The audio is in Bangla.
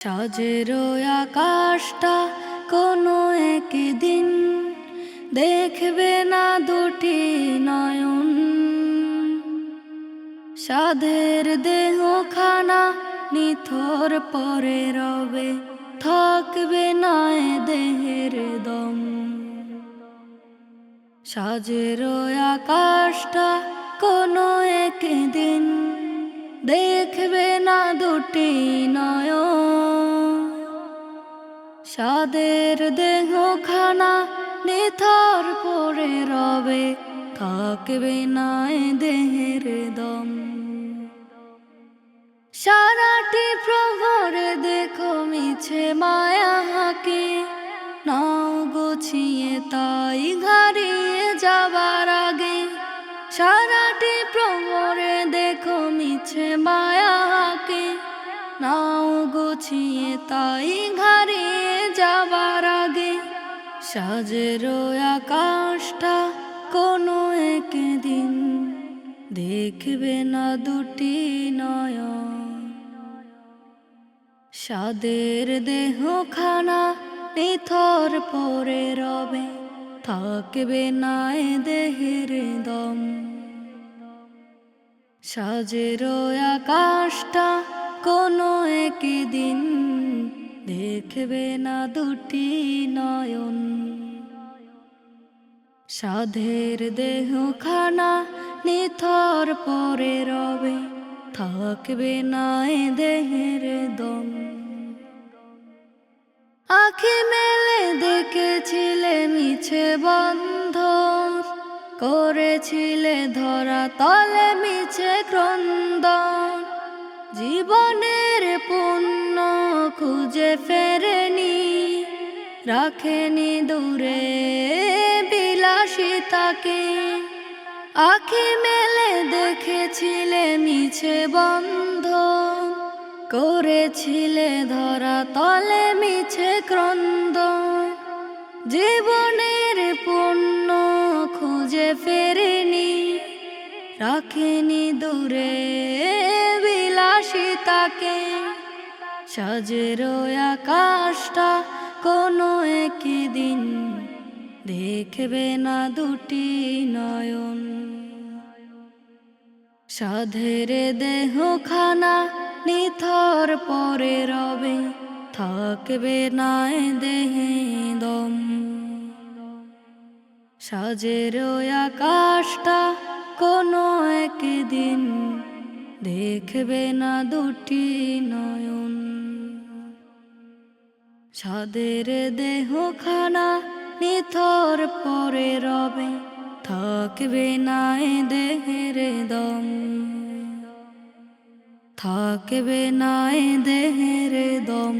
সাজের আকাশটা কোনো একদিন দেখবে না দুটি নয়ন। সাধের দেহখানা নিথর পরে রবে, থাকবে না দেহের দম। সাজের আকাশটা কোনো একদিন দেখবে না দুটি নয় সাদের দেহ খানা নিথর পরে রবে, থাকবে না দেহের দম। সারাটি প্রহরে দেখো মিছে মায়া হাকে নাও গুছিয়ে তাই ঘাড়িয়ে যাবার আগে। সারাটি প্রহরে দেখো মিছে মায়া হাকে নাও গুছিয়ে তাই ঘাড়িয়ে সাজের আকাশটা কোনো একদিন দেখবে না দুটি নয়ন। সাদের দেহখানা নিথর পরে রবে, থাকবে না এ দেহের দম। সাজের আকাশটা কোনো একদিন দেখবে না দুটি নয়ন। সাধের দেহ খানা নিথর পরে রবে, থাকবে না এ দেহের দম। আখি মেলে দেখেছিলে মিছে বন্ধ করেছিলে ধরা তলে মিছে ক্রন্দন। জীবনের পুণ্য খুঁজে ফেরেনি, রাখেনি দূরে বিলাসিতাকে আখি মেলে দেখেছিলে মিছে বন্ধ। করেছিলে ধরা তলে মিছে ক্রন্দ। জীবনের পুণ্য খুঁজে ফেরেনি, রাখেনি দূরে বিলাসিতাকে। সাজের আকাশটা কোনো একদিন দেখবে না দুটি নয়ন। সাধের দেহ খানা নিথর পরে রবে, থাকবে না দেহে দম। সাজের আকাশটা কোনো একদিন দেখবে না দুটি নয়ন। সাদের দেহ খানা নিথর পরে রবে থাকবে না দেহের দম। থাকবে না দেহের দম।